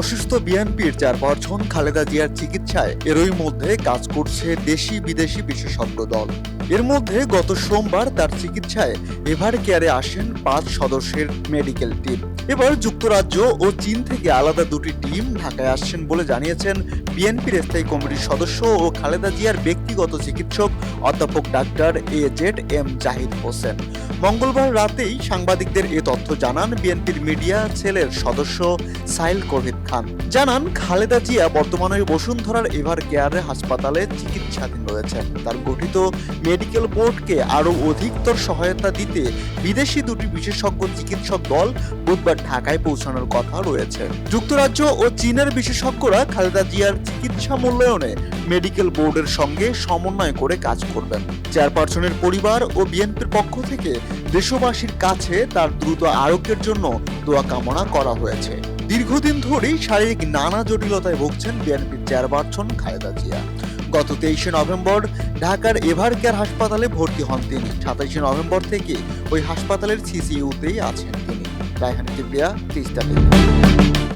অসুস্থ বিএনপির চেয়ারপারসন খালেদা জিয়ার চিকিৎসায় এরই মধ্যে কাজ করছে দেশি বিদেশি বিশেষজ্ঞ দল। এর মধ্যে গত সোমবার তার চিকিৎসায় এভার কেয়ারে আসেন পাঁচ সদস্যের মেডিকেল টিম। এবার যুক্তরাজ্য ও চীন থেকে আলাদা দুটি টিম ঢাকায় আসছেন বলে জানিয়েছেন বিএনপির স্থায়ী কমিটির সদস্য ও খালেদা জিয়ার ব্যক্তিগত চিকিৎসক অধ্যাপক doctor A Z M Zahid Hossain. মঙ্গলবার রাতেই সাংবাদিকদের এ তথ্য জানান বিএনপির মিডিয়া সেলের সদস্য সাইল কোভিদ খান। জানান, খালেদা জিয়া বর্তমানে বসুন্ধরার এভার কেয়ারে হাসপাতালে চিকিৎসাধীন রয়েছেন। তার গঠিত মেডিকেল বোর্ডকে আরও অধিকতর সহায়তা দিতে বিদেশি দুটি বিশেষজ্ঞ চিকিৎসক দল বুধবার ঢাকায় পৌঁছানোর কথা রয়েছে। যুক্তরাজ্য ও চীনের বিশেষজ্ঞরা খালেদা জিয়ার চিকিৎসা মূল্যায়নে মেডিকেল বোর্ডের সঙ্গে সমন্বয় করে কাজ করবেন। চেয়ারপারসনের পরিবার ও বিএনপির পক্ষ থেকে দেশবাসীর কাছে তার দ্রুত আরোগ্যের জন্য দোয়া কামনা করা হয়েছে। দীর্ঘদিন ধরেই শারীরিক নানা জটিলতায় ভুগছেন বিএনপির চেয়ারপারসন খালেদা জিয়া। গত তেইশে নভেম্বর ঢাকার এভার কেয়ার হাসপাতালে ভর্তি হন তিনি। সাতাইশে নভেম্বর থেকে ওই হাসপাতালের সিসিইউতেই আছেন তিনি। রায়হান তিস্তা